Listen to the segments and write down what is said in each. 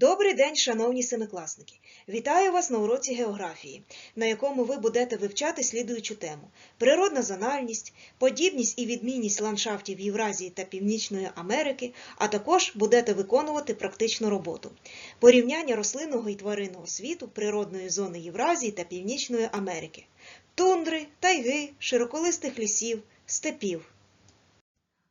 Добрий день, шановні семикласники! Вітаю вас на уроці географії, на якому ви будете вивчати слідуючу тему: природна зональність, подібність і відмінність ландшафтів Євразії та Північної Америки, а також будете виконувати практичну роботу. Порівняння рослинного і тваринного світу природної зони Євразії та Північної Америки, тундри, тайги, широколистих лісів, степів.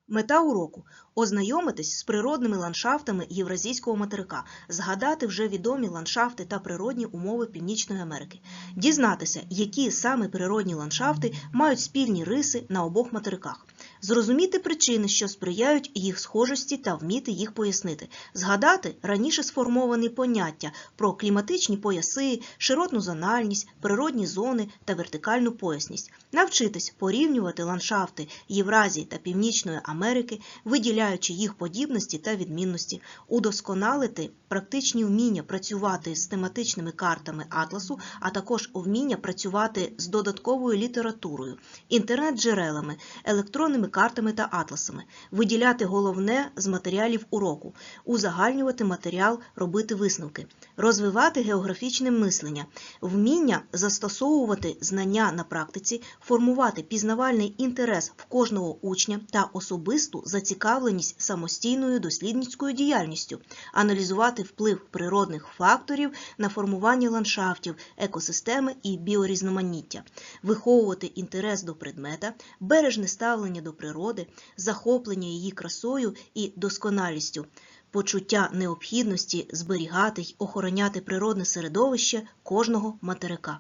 Мета уроку ознайомитись з природними ландшафтами Євразійського материка, згадати вже відомі ландшафти та природні умови Північної Америки, дізнатися, які саме природні ландшафти мають спільні риси на обох материках, зрозуміти причини, що сприяють їх схожості та вміти їх пояснити, згадати раніше сформовані поняття про кліматичні пояси, широтну зональність, природні зони та вертикальну поясність, навчитись порівнювати ландшафти Євразії та Північної Америки, виділяючи їх подібності та відмінності, удосконалити практичні вміння працювати з тематичними картами атласу, а також вміння працювати з додатковою літературою, інтернет-джерелами, електронними картами та атласами, виділяти головне з матеріалів уроку, узагальнювати матеріал, робити висновки, розвивати географічне мислення, вміння застосовувати знання на практиці, формувати пізнавальний інтерес в кожного учня та особисту зацікавленість самостійною дослідницькою діяльністю, аналізувати вплив природних факторів на формування ландшафтів, екосистеми і біорізноманіття, виховувати інтерес до предмета, бережне ставлення до природи, захоплення її красою і досконалістю, почуття необхідності зберігати й охороняти природне середовище кожного материка.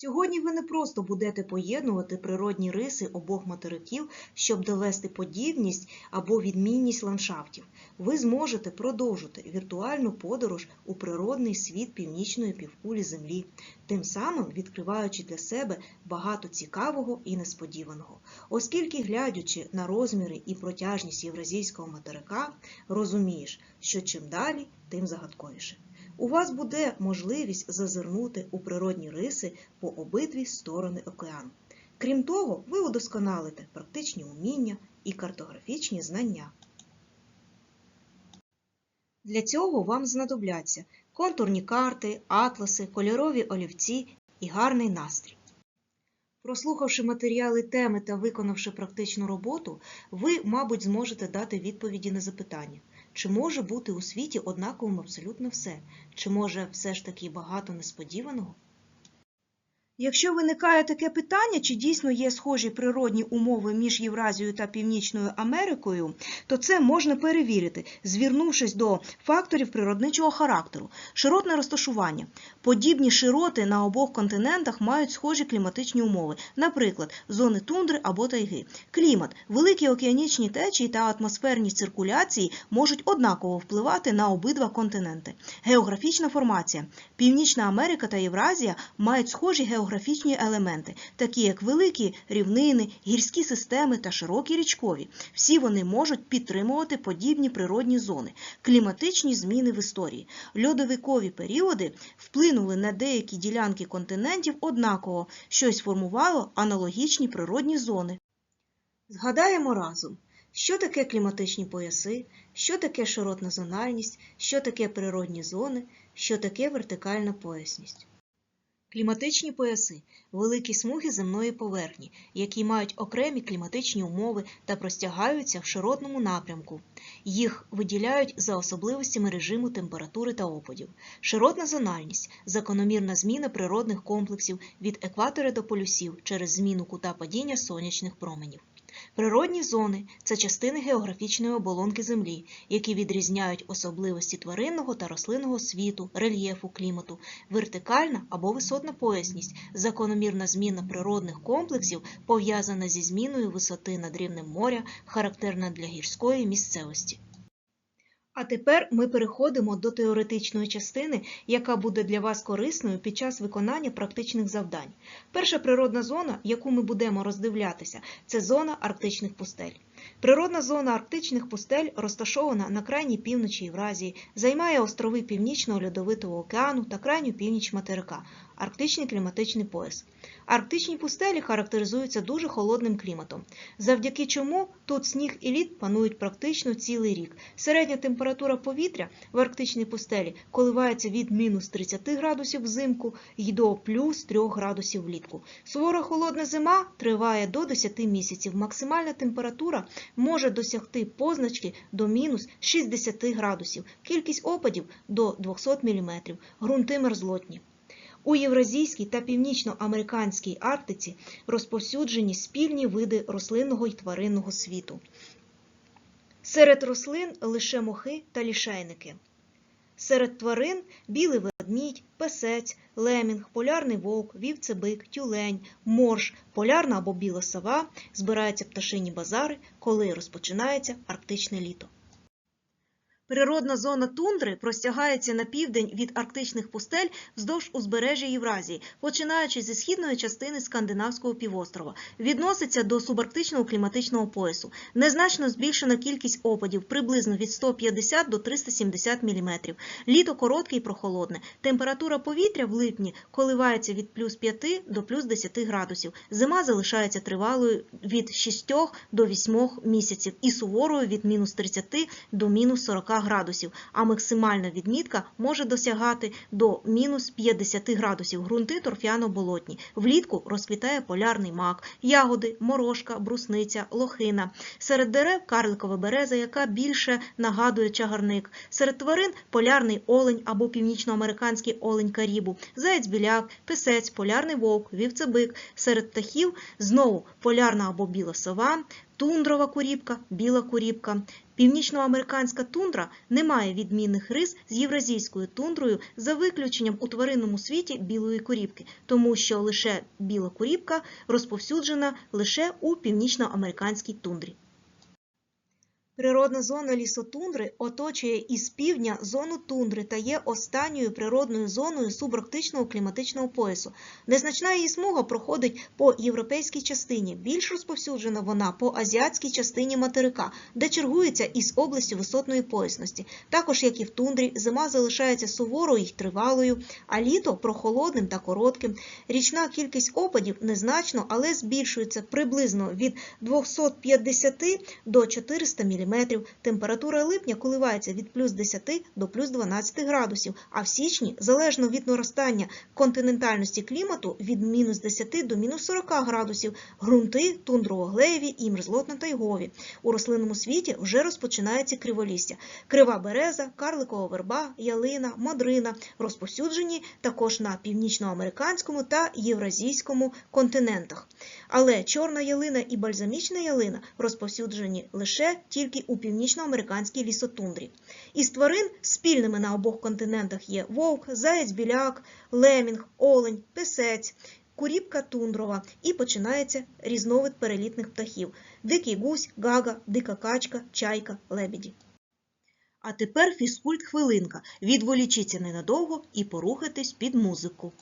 Сьогодні ви не просто будете поєднувати природні риси обох материків, щоб довести подібність або відмінність ландшафтів. Ви зможете продовжити віртуальну подорож у природний світ північної півкулі Землі, тим самим відкриваючи для себе багато цікавого і несподіваного. Оскільки, глядячи на розміри і протяжність євразійського материка, розумієш, що чим далі, тим загадковіше. У вас буде можливість зазирнути у природні риси по обидві сторони океану. Крім того, ви удосконалите практичні уміння і картографічні знання. Для цього вам знадобляться контурні карти, атласи, кольорові олівці і гарний настрій. Прослухавши матеріали теми та виконавши практичну роботу, ви, мабуть, зможете дати відповіді на запитання. Чи може бути у світі однаковим абсолютно все? Чи може все ж таки багато несподіваного? Якщо виникає таке питання, чи дійсно є схожі природні умови між Євразією та Північною Америкою, то це можна перевірити, звернувшись до факторів природничого характеру. Широтне розташування. Подібні широти на обох континентах мають схожі кліматичні умови, наприклад, зони тундри або тайги. Клімат, великі океанічні течії та атмосферні циркуляції можуть однаково впливати на обидва континенти. Географічна формація. Північна Америка та Євразія мають схожі географічні елементи, такі як великі рівнини, гірські системи та широкі річкові. Всі вони можуть підтримувати подібні природні зони, кліматичні зміни в історії. Льодовикові періоди вплинули на деякі ділянки континентів однаково, що й сформувало аналогічні природні зони. Згадаємо разом. Що таке кліматичні пояси, що таке широтна зональність, що таке природні зони, що таке вертикальна поясність. Кліматичні пояси великі смуги земної поверхні, які мають окремі кліматичні умови та простягаються в широтному напрямку. Їх виділяють за особливостями режиму температури та опадів. Широтна зональність закономірна зміна природних комплексів від екватора до полюсів через зміну кута падіння сонячних променів. Природні зони це частини географічної оболонки Землі, які відрізняють особливості тваринного та рослинного світу, рельєфу, клімату, вертикальна або висотна поясність, закономірна зміна природних комплексів, пов'язана зі зміною висоти над рівнем моря, характерна для гірської місцевості. А тепер ми переходимо до теоретичної частини, яка буде для вас корисною під час виконання практичних завдань. Перша природна зона, яку ми будемо роздивлятися, це зона арктичних пустель. Природна зона арктичних пустель розташована на крайній півночі Євразії, займає острови Північного Льодовитого океану та крайню північ материка, Арктичний кліматичний пояс. Арктичні пустелі характеризуються дуже холодним кліматом, завдяки чому тут сніг і лід панують практично цілий рік. Середня температура повітря в арктичній пустелі коливається від мінус 30 градусів взимку й до плюс 3 градусів влітку. Сувора холодна зима триває до 10 місяців. Максимальна температура може досягти позначки до мінус 60 градусів. Кількість опадів до 200 мм. Грунти мерзлотні. У Євразійській та північноамериканській Арктиці розповсюджені спільні види рослинного і тваринного світу. Серед рослин лише мохи та лішайники. Серед тварин білий ведмідь, песець, лемінг, полярний вовк, вівцебик, тюлень, морж, полярна або біла сова, збираються пташині базари, коли розпочинається арктичне літо. Природна зона тундри простягається на південь від арктичних пустель вздовж узбережжя Євразії, починаючи зі східної частини скандинавського півострова, відноситься до субарктичного кліматичного поясу. Незначно збільшена кількість опадів приблизно від 150 до 370 мм. Літо коротке і прохолодне. Температура повітря в липні коливається від плюс 5 до плюс 10 градусів. Зима залишається тривалою від 6 до 8 місяців і суворою від мінус 30 до мінус 40 градусів, а максимальна відмітка може досягати до мінус 50 градусів. Грунти торфяно-болотні. Влітку розквітає полярний мак, ягоди, морошка, брусниця, лохина. Серед дерев карликова береза, яка більше нагадує чагарник. Серед тварин полярний олень або північноамериканський олень карібу, заєць-біляк, писець, полярний вовк, вівцебик. Серед птахів знову полярна або біла сова, тундрова куріпка, біла куріпка. Північноамериканська тундра не має відмінних рис з євразійською тундрою за виключенням у тваринному світі білої куріпки, тому що лише біла куріпка розповсюджена лише у північноамериканській тундрі. Природна зона лісотундри оточує із півдня зону тундри та є останньою природною зоною субарктичного кліматичного поясу. Незначна її смуга проходить по європейській частині. Більш розповсюджена вона по азіатській частині материка, де чергується із областю висотної поясності. Також, як і в тундрі, зима залишається суворою й тривалою, а літо прохолодним та коротким. Річна кількість опадів незначно, але збільшується приблизно від 250 до 400 мм. Температура липня коливається від плюс 10 до плюс 12 градусів, а в січні, залежно від наростання континентальності клімату, від мінус 10 до мінус 40 градусів, ґрунти тундрово-глеєві і мерзлотно-тайгові. У рослинному світі вже розпочинається криволістя. Крива береза, карликова верба, ялина, мадрина розповсюджені також на північноамериканському та євразійському континентах. Але чорна ялина і бальзамічна ялина розповсюджені лише тільки у північноамериканській лісотундрі. Із тварин спільними на обох континентах є вовк, заєць біляк, лемінг, олень, песець, куріпка тундрова і починається різновид перелітних птахів: дикий гусь, гага, дика качка, чайка, лебіді. А тепер фізкульт хвилинка. Відволічіться ненадовго і порухайтесь під музику.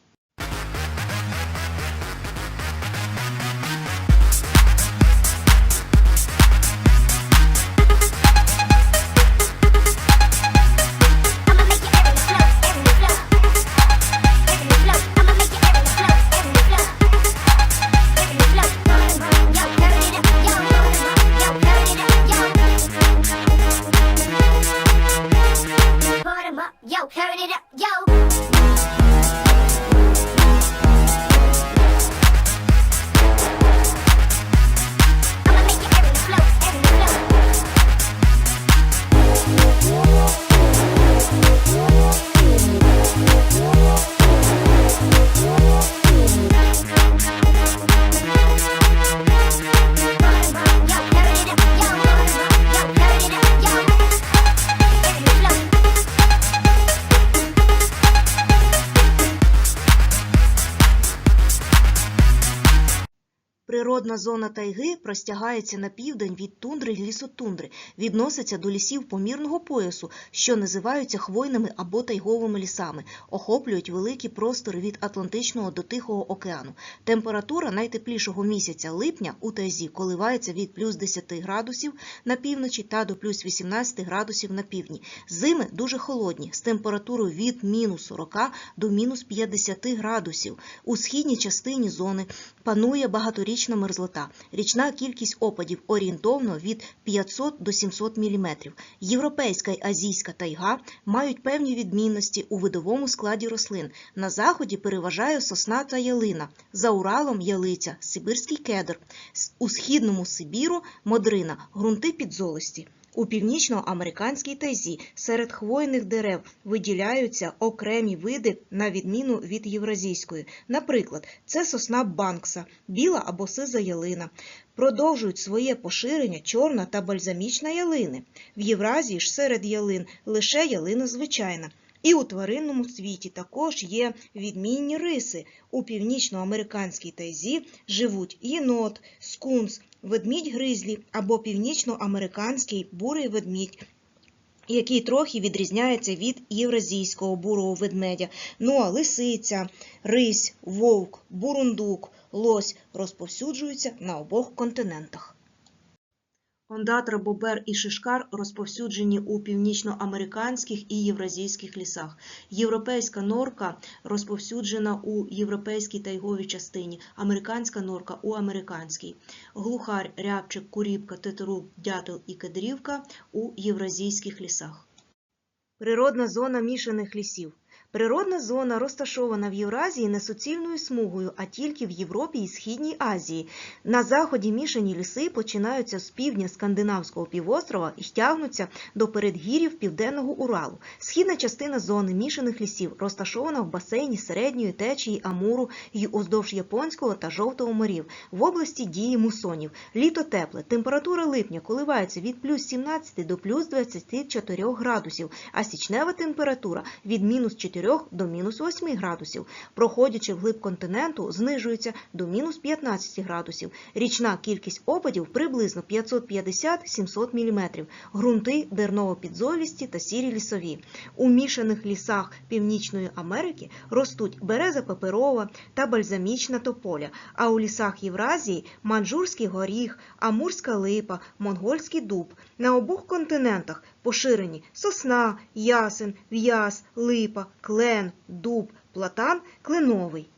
o зона тайги простягається на південь від тундри й лісотундри, відноситься до лісів помірного поясу, що називаються хвойними або тайговими лісами, охоплюють великі простори від Атлантичного до Тихого океану. Температура найтеплішого місяця липня у тайзі коливається від плюс 10 градусів на півночі та до плюс 18 градусів на півдні. Зими дуже холодні, з температурою від мінус 40 до мінус 50 градусів. У східній частині зони панує багаторічна мерзлота. Річна кількість опадів орієнтовно від 500 до 700 мм. Європейська й азійська тайга мають певні відмінності у видовому складі рослин. На заході переважає сосна та ялина, за Уралом ялиця, сибирський кедр, у східному Сибіру модрина, грунти підзолисті. У північноамериканській тайзі серед хвойних дерев виділяються окремі види на відміну від євразійської. Наприклад, це сосна банкса, біла або сиза ялина. Продовжують своє поширення чорна та бальзамічна ялини. В Євразії ж серед ялин лише ялина звичайна. І у тваринному світі також є відмінні риси. У північноамериканській тайзі живуть єнот, скунс, ведмідь гризлі або північноамериканський бурий ведмідь. Який трохи відрізняється від євразійського бурого ведмедя. Ну а лисиця, рись, вовк, бурундук, лось розповсюджуються на обох континентах. Ондатра, бобер і шишкар розповсюджені у північноамериканських і євразійських лісах. Європейська норка розповсюджена у європейській тайговій частині, американська норка у американській. Глухарь, рябчик, куріпка, тетерук, дятел і кедрівка у євразійських лісах. Природна зона мішаних лісів. Природна зона розташована в Євразії не суцільною смугою, а тільки в Європі і Східній Азії. На заході мішані ліси починаються з півдня скандинавського півострова і тягнуться до передгір'їв південного Уралу. Східна частина зони мішаних лісів розташована в басейні середньої течії Амуру і уздовж Японського та Жовтого морів в області дії мусонів. Літо тепле. Температура липня коливається від плюс 17 до плюс 24 градусів, а січнева температура від мінус 4 до мінус 8 градусів. Проходячи вглиб континенту, знижується до мінус 15 градусів. Річна кількість опадів приблизно 550-700 мм. Грунти дерново-підзолісті та сірі лісові. У мішаних лісах Північної Америки ростуть береза паперова та бальзамічна тополя, а у лісах Євразії манджурський горіх, амурська липа, монгольський дуб. На обох континентах поширені сосна, ясен, в'яз, липа, клен, дуб, платан, кленовий.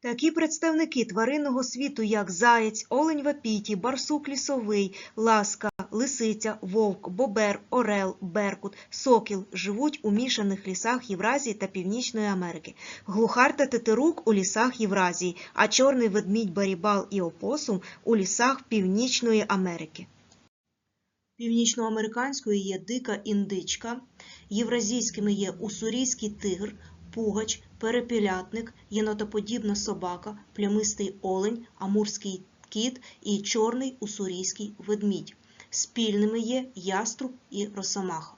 Такі представники тваринного світу, як заєць, олень вапіті, барсук лісовий, ласка, лисиця, вовк, бобер, орел, беркут, сокіл живуть у мішаних лісах Євразії та Північної Америки. Глухар та тетерук у лісах Євразії, а чорний ведмідь барібал і опосум у лісах Північної Америки. Північноамериканською є дика індичка, євразійськими є уссурійський тигр, пугач, перепілятник, єнотоподібна собака, плямистий олень, амурський кіт і чорний уссурійський ведмідь. Спільними є яструб і росомаха.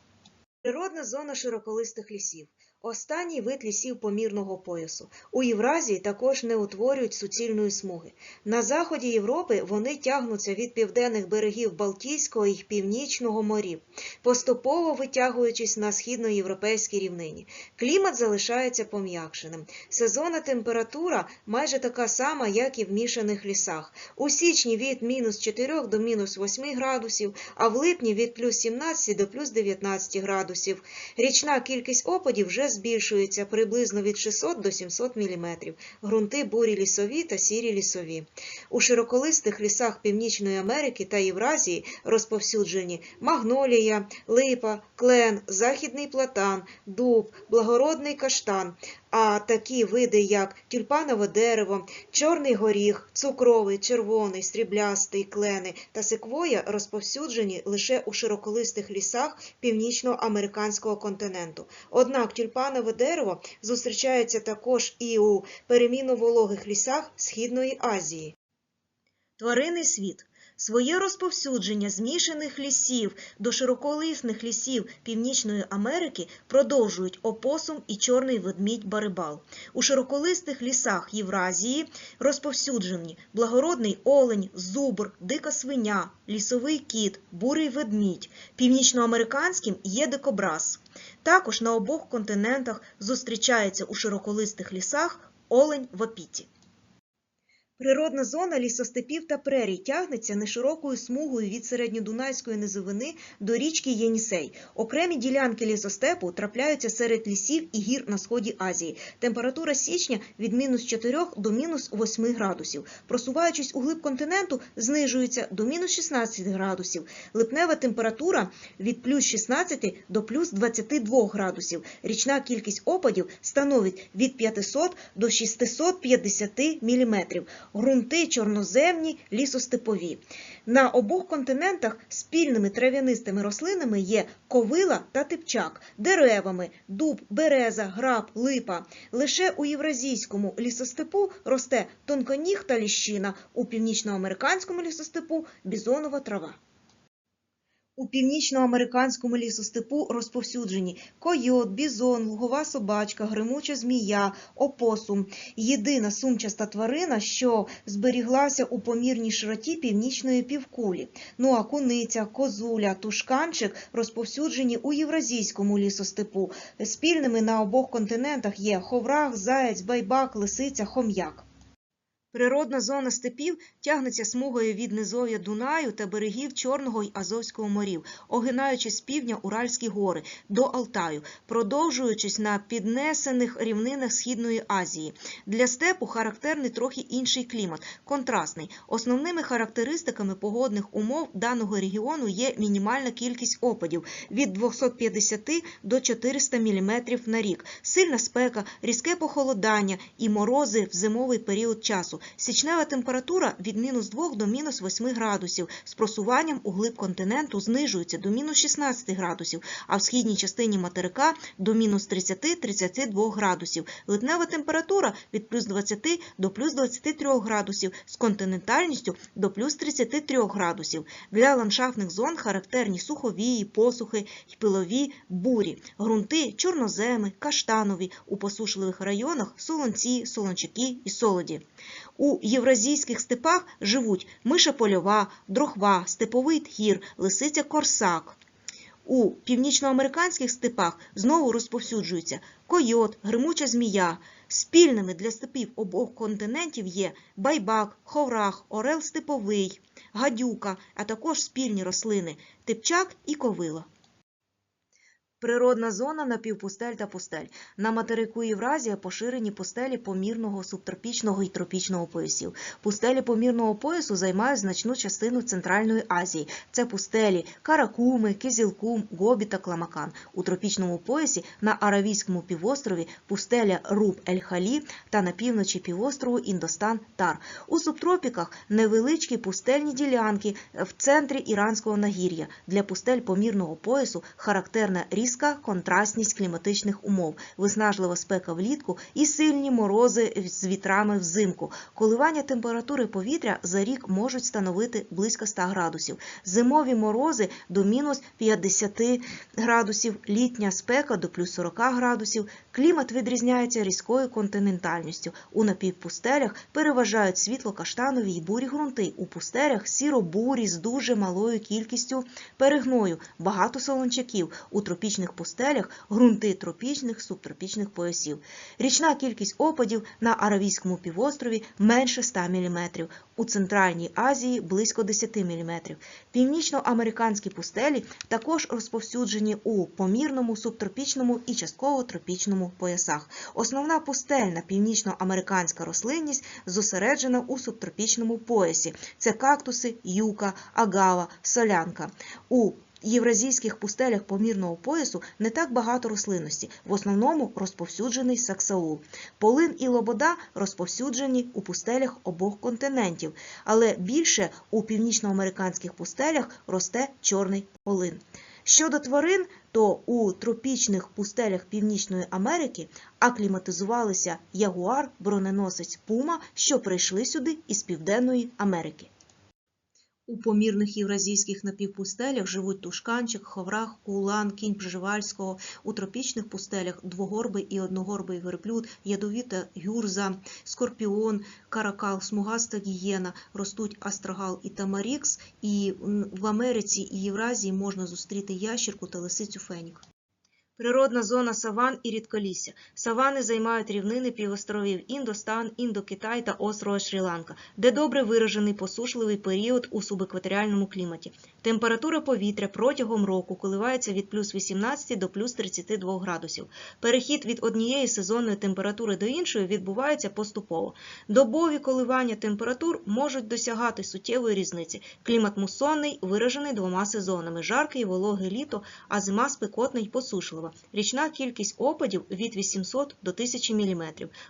Природна зона широколистих лісів. Останній вид лісів помірного поясу. У Євразії також не утворюють суцільної смуги. На заході Європи вони тягнуться від південних берегів Балтійського і Північного морів, поступово витягуючись на східноєвропейській рівнині. Клімат залишається пом'якшеним. Сезонна температура майже така сама, як і в мішаних лісах. У січні від мінус 4 до мінус 8 градусів, а в липні від плюс 17 до плюс 19 градусів. Річна кількість опадів вже збільшується приблизно від 600 до 700 мм. Грунти бурі лісові та сірі лісові. У широколистих лісах Північної Америки та Євразії розповсюджені магнолія, липа, клен, західний платан, дуб, благородний каштан. А такі види, як тюльпанове дерево, чорний горіх, цукровий, червоний, сріблястий, клени та секвоя розповсюджені лише у широколистих лісах північноамериканського континенту. Однак тюльпанове дерево зустрічається також і у перемінно вологих лісах Східної Азії. Тваринний світ. Своє розповсюдження змішаних лісів до широколисних лісів Північної Америки продовжують опосум і чорний ведмідь барибал. У широколистих лісах Євразії розповсюджені благородний олень, зубр, дика свиня, лісовий кіт, бурий ведмідь. Північноамериканським є дикобраз. Також на обох континентах зустрічається у широколистих лісах олень вапіті. Природна зона лісостепів та прерій тягнеться неширокою смугою від середньодунайської низовини до річки Єнісей. Окремі ділянки лісостепу трапляються серед лісів і гір на сході Азії. Температура січня від мінус 4 до мінус 8 градусів. Просуваючись у глиб континенту, знижується до мінус 16 градусів. Липнева температура від плюс 16 до плюс 22 градусів. Річна кількість опадів становить від 500 до 650 міліметрів. Грунти чорноземні, лісостепові. На обох континентах спільними трав'янистими рослинами є ковила та типчак, деревами, дуб, береза, граб, липа. Лише у євразійському лісостепу росте тонконіг та ліщина, у північноамериканському лісостепу бізонова трава. У північноамериканському лісостепу розповсюджені койот, бізон, лугова собачка, гримуча змія, опосум – єдина сумчаста тварина, що зберіглася у помірній широті північної півкулі. Ну а куниця, козуля, тушканчик розповсюджені у євразійському лісостепу. Спільними на обох континентах є ховрах, заєць, байбак, лисиця, хом'як. Природна зона степів тягнеться смугою від низов'я Дунаю та берегів Чорного й Азовського морів, огинаючи з півдня Уральські гори до Алтаю, продовжуючись на піднесених рівнинах Східної Азії. Для степу характерний трохи інший клімат, контрастний. Основними характеристиками погодних умов даного регіону є мінімальна кількість опадів від 250 до 400 мм на рік, сильна спека, різке похолодання і морози в зимовий період часу. Січнева температура від мінус 2 до мінус 8 градусів, з просуванням у глиб континенту знижується до мінус 16 градусів, а в східній частині материка до мінус 30-32 градусів. Липнева температура від плюс 20 до плюс 23 градусів, з континентальністю до плюс 33 градусів. Для ландшафтних зон характерні суховії, посухи пилові бурі, ґрунти чорноземи, каштанові, у посушливих районах солонці, солончаки і солоді. У євразійських степах живуть миша польова, дрохва, степовий тхір, лисиця корсак. У північноамериканських степах знову розповсюджуються койот, гримуча змія. Спільними для степів обох континентів є байбак, ховрах, орел степовий, гадюка, а також спільні рослини типчак і ковила. Природна зона напівпустель та пустель. На материку Євразія поширені пустелі помірного субтропічного і тропічного поясів. Пустелі помірного поясу займають значну частину Центральної Азії. Це пустелі Каракуми, Кизілкум, Гобі та Кламакан. У тропічному поясі на Аравійському півострові пустеля Руб Ель-Халі та на півночі півострову Індостан Тар. У субтропіках невеличкі пустельні ділянки в центрі іранського нагір'я. Для пустель помірного поясу характерна різка контрастність кліматичних умов, виснажлива спека влітку і сильні морози з вітрами взимку. Коливання температури повітря за рік можуть становити близько 100 градусів. Зимові морози до мінус 50 градусів, літня спека до плюс 40 градусів. Клімат відрізняється різкою континентальністю. У напівпустелях переважають світло-каштанові й бурі ґрунти. У пустелях сіро-бурі з дуже малою кількістю перегною, багато солончаків. У тропічних пустелях ґрунти тропічних субтропічних поясів. Річна кількість опадів на Аравійському півострові менше 100 мм. У Центральній Азії близько 10 мм. Північноамериканські пустелі також розповсюджені у помірному, субтропічному і частково тропічному поясах. Основна пустельна північноамериканська рослинність зосереджена у субтропічному поясі. Це кактуси, юка, агава, солянка. У євразійських пустелях помірного поясу не так багато рослинності, в основному розповсюджений саксаул. Полин і лобода розповсюджені у пустелях обох континентів, але більше у північноамериканських пустелях росте чорний полин. Щодо тварин, то у тропічних пустелях Північної Америки акліматизувалися ягуар, броненосець пума, що прийшли сюди із Південної Америки. У помірних євразійських напівпустелях живуть тушканчик, ховрах, кулан, кінь пржевальського. У тропічних пустелях двогорбий і одногорбий верблюд, ядовіта гюрза, скорпіон, каракал, смугаста гієна, ростуть астрагал і тамарікс. І в Америці і Євразії можна зустріти ящірку та лисицю фенік. Природна зона саван і рідколісся. Савани займають рівнини півостровів Індостан, Індокитай та острова Шрі-Ланка, де добре виражений посушливий період у субекваторіальному кліматі. Температура повітря протягом року коливається від плюс 18 до плюс 32 градусів. Перехід від однієї сезонної температури до іншої відбувається поступово. Добові коливання температур можуть досягати суттєвої різниці. Клімат мусонний, виражений двома сезонами: жарке і вологе літо, а зима спекотна й посушлива. Річна кількість опадів від 800 до 1000 мм.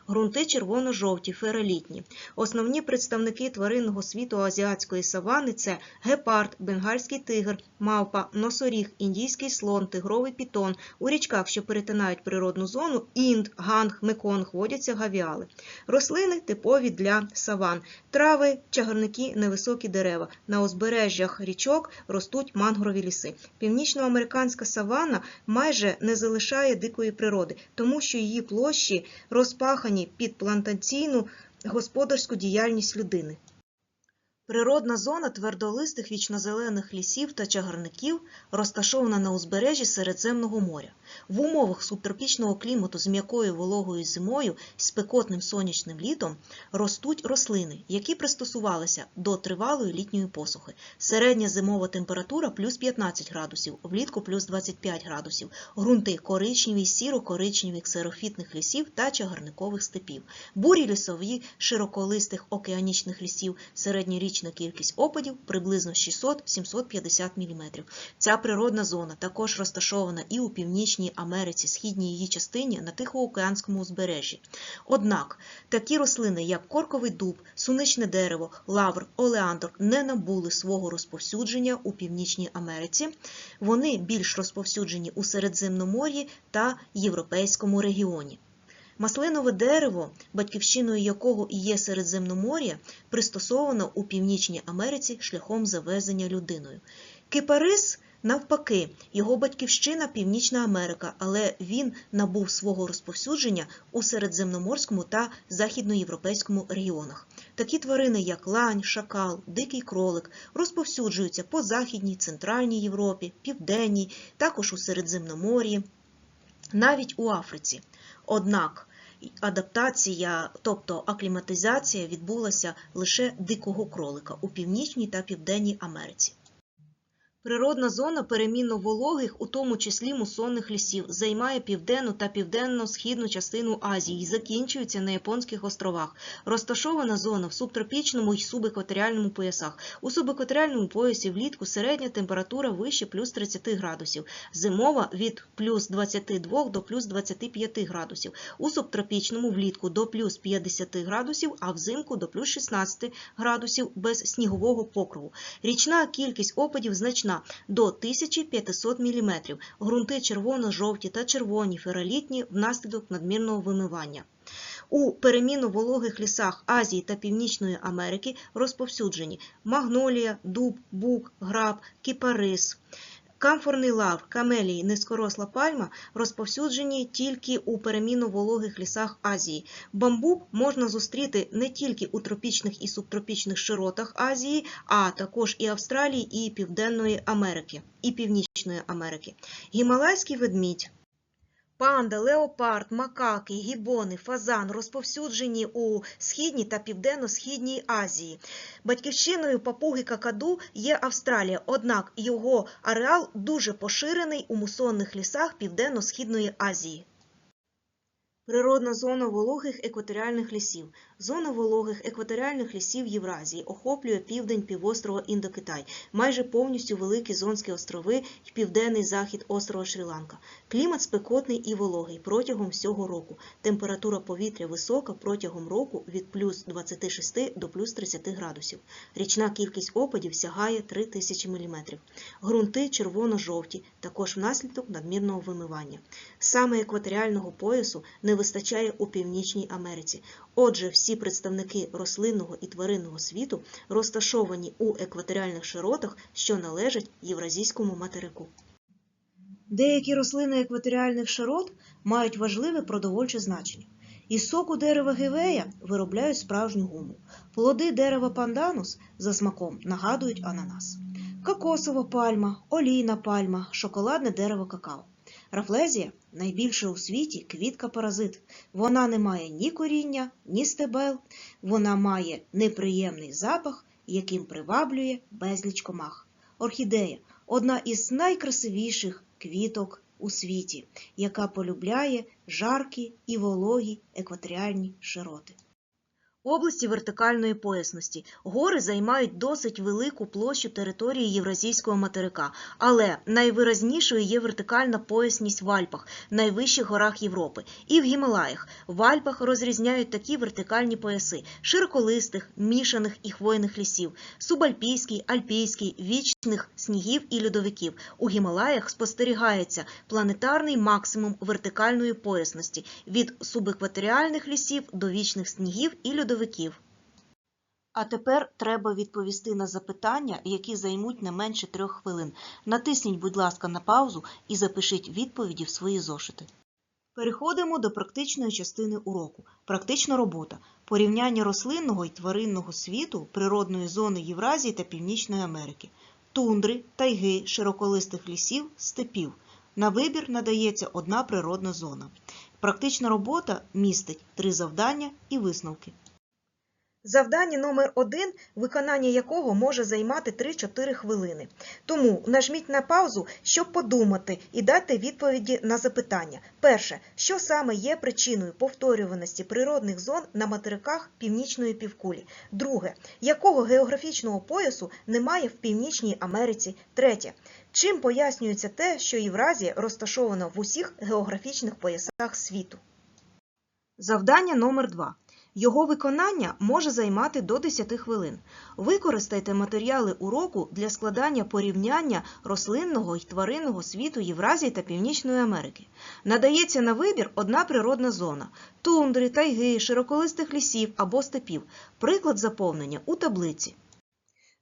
Грунти червоно-жовті, феролітні. Основні представники тваринного світу азіатської савани це гепард, бенгальський тигр, мавпа, носоріг, індійський слон, тигровий пітон. У річках, що перетинають природну зону, інд, ганг, меконг водяться гавіали. Рослини типові для саван. Трави, чагарники, невисокі дерева. На узбережжях річок ростуть мангрові ліси. Північноамериканська саванна майже не залишає дикої природи, тому що її площі розпахані під плантаційну господарську діяльність людини. Природна зона твердолистих вічнозелених лісів та чагарників розташована на узбережжі Середземного моря. В умовах субтропічного клімату з м'якою вологою зимою спекотним сонячним літом ростуть рослини, які пристосувалися до тривалої літньої посухи. Середня зимова температура плюс 15 градусів, влітку плюс 25 градусів. Грунти коричневі, сіро-коричневі ксерофітних лісів та чагарникових степів. Бурі лісові широколистих океанічних лісів, середньорічна кількість опадів приблизно 600-750 мм. Ця природна зона також розташована і у Північній Америці, східній її частині на Тихоокеанському узбережжі. Однак такі рослини, як корковий дуб, суничне дерево, лавр, олеандр, не набули свого розповсюдження у Північній Америці. Вони більш розповсюджені у Середземномор'ї та Європейському регіоні. Маслинове дерево, батьківщиною якого і є Середземномор'я, пристосовано у Північній Америці шляхом завезення людиною. Кипарис, навпаки, його батьківщина Північна Америка, але він набув свого розповсюдження у Середземноморському та західноєвропейському регіонах. Такі тварини, як лань, шакал, дикий кролик, розповсюджуються по Західній, Центральній Європі, Південній, також у Середземномор'ї, навіть у Африці. Однак адаптація, тобто акліматизація, відбулася лише дикого кролика у Північній та Південній Америці. Природна зона перемінно вологих, у тому числі мусонних лісів, займає південну та південно-східну частину Азії і закінчується на Японських островах. Розташована зона в субтропічному і субекваторіальному поясах. У субекваторіальному поясі влітку середня температура вище плюс 30 градусів, зимова від плюс 22 до плюс 25 градусів. У субтропічному влітку до плюс 50 градусів, а взимку до плюс 16 градусів без снігового покрову. Річна кількість опадів значна до 1500 мм. Грунти червоно-жовті та червоні феролітні внаслідок надмірного вимивання. У переміну вологих лісах Азії та Північної Америки розповсюджені магнолія, дуб, бук, граб, кіпарис. Камфорний лав, камелій, низькоросла пальма розповсюджені тільки у переміну вологих лісах Азії. Бамбук можна зустріти не тільки у тропічних і субтропічних широтах Азії, а також і Австралії, і Південної Америки, і Північної Америки. Гімалайський ведмідь. Панда, леопард, макаки, гібони, фазан розповсюджені у східній та південно-східній Азії. Батьківщиною папуги какаду є Австралія, однак його ареал дуже поширений у мусонних лісах Південно-східної Азії. Природна зона вологих екваторіальних лісів. Зона вологих екваторіальних лісів Євразії охоплює південь півострова Індокитай, майже повністю Великі Зонські острови і південний захід острова Шрі-Ланка. Клімат спекотний і вологий протягом всього року. Температура повітря висока протягом року від плюс 26 до плюс 30 градусів. Річна кількість опадів сягає 3000 мм. Грунти червоно-жовті, також внаслідок надмірного вимивання. Саме екваторіального поясу невисока вистачає у Північній Америці. Отже, всі представники рослинного і тваринного світу розташовані у екваторіальних широтах, що належать Євразійському материку. Деякі рослини екваторіальних широт мають важливе продовольче значення. Із соку дерева гевея виробляють справжню гуму. Плоди дерева панданус за смаком нагадують ананас. Кокосова пальма, олійна пальма, шоколадне дерево какао. Рафлезія найбільша у світі квітка-паразит. Вона не має ні коріння, ні стебел. Вона має неприємний запах, яким приваблює безліч комах. Орхідея одна із найкрасивіших квіток у світі, яка полюбляє жаркі і вологі екваторіальні широти. Області вертикальної поясності. Гори займають досить велику площу території Євразійського материка, але найвиразнішою є вертикальна поясність в Альпах, найвищих горах Європи, і в Гімалаях. В Альпах розрізняють такі вертикальні пояси широколистих, мішаних і хвойних лісів, субальпійський, альпійський, вічних снігів і льодовиків. У Гімалаях спостерігається планетарний максимум вертикальної поясності від субекваторіальних лісів до вічних снігів і льодовиків. А тепер треба відповісти на запитання, які займуть не менше трьох хвилин. Натисніть, будь ласка, на паузу і запишіть відповіді в свої зошити. Переходимо до практичної частини уроку. Практична робота. Порівняння рослинного і тваринного світу, природної зони Євразії та Північної Америки, тундри, тайги, широколистих лісів, степів. На вибір надається одна природна зона. Практична робота містить три завдання і висновки. Завдання номер один, виконання якого може займати 3-4 хвилини. Тому нажміть на паузу, щоб подумати і дати відповіді на запитання. Перше, що саме є причиною повторюваності природних зон на материках північної півкулі? Друге, якого географічного поясу немає в Північній Америці? Третє, чим пояснюється те, що Євразія розташована в усіх географічних поясах світу? Завдання номер 2. Його виконання може займати до 10 хвилин. Використайте матеріали уроку для складання порівняння рослинного й тваринного світу Євразії та Північної Америки. Надається на вибір одна природна зона – тундри, тайги, широколистих лісів або степів. Приклад заповнення у таблиці.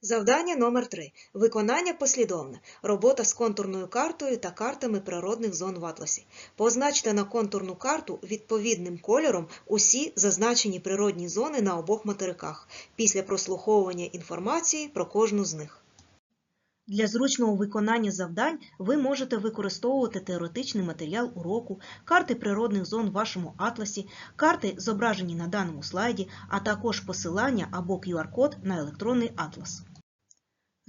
Завдання номер 3. Виконання послідовне. Робота з контурною картою та картами природних зон в атласі. Позначте на контурну карту відповідним кольором усі зазначені природні зони на обох материках після прослуховування інформації про кожну з них. Для зручного виконання завдань ви можете використовувати теоретичний матеріал уроку, карти природних зон в вашому атласі, карти, зображені на даному слайді, а також посилання або QR-код на електронний атлас.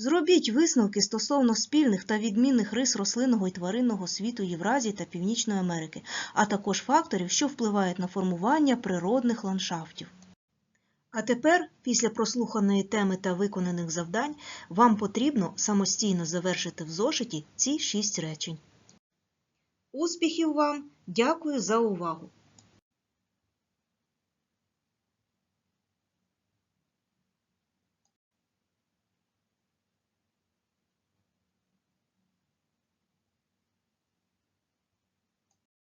Зробіть висновки стосовно спільних та відмінних рис рослинного і тваринного світу Євразії та Північної Америки, а також факторів, що впливають на формування природних ландшафтів. А тепер, після прослуханої теми та виконаних завдань, вам потрібно самостійно завершити в зошиті ці шість речень. Успіхів вам! Дякую за увагу!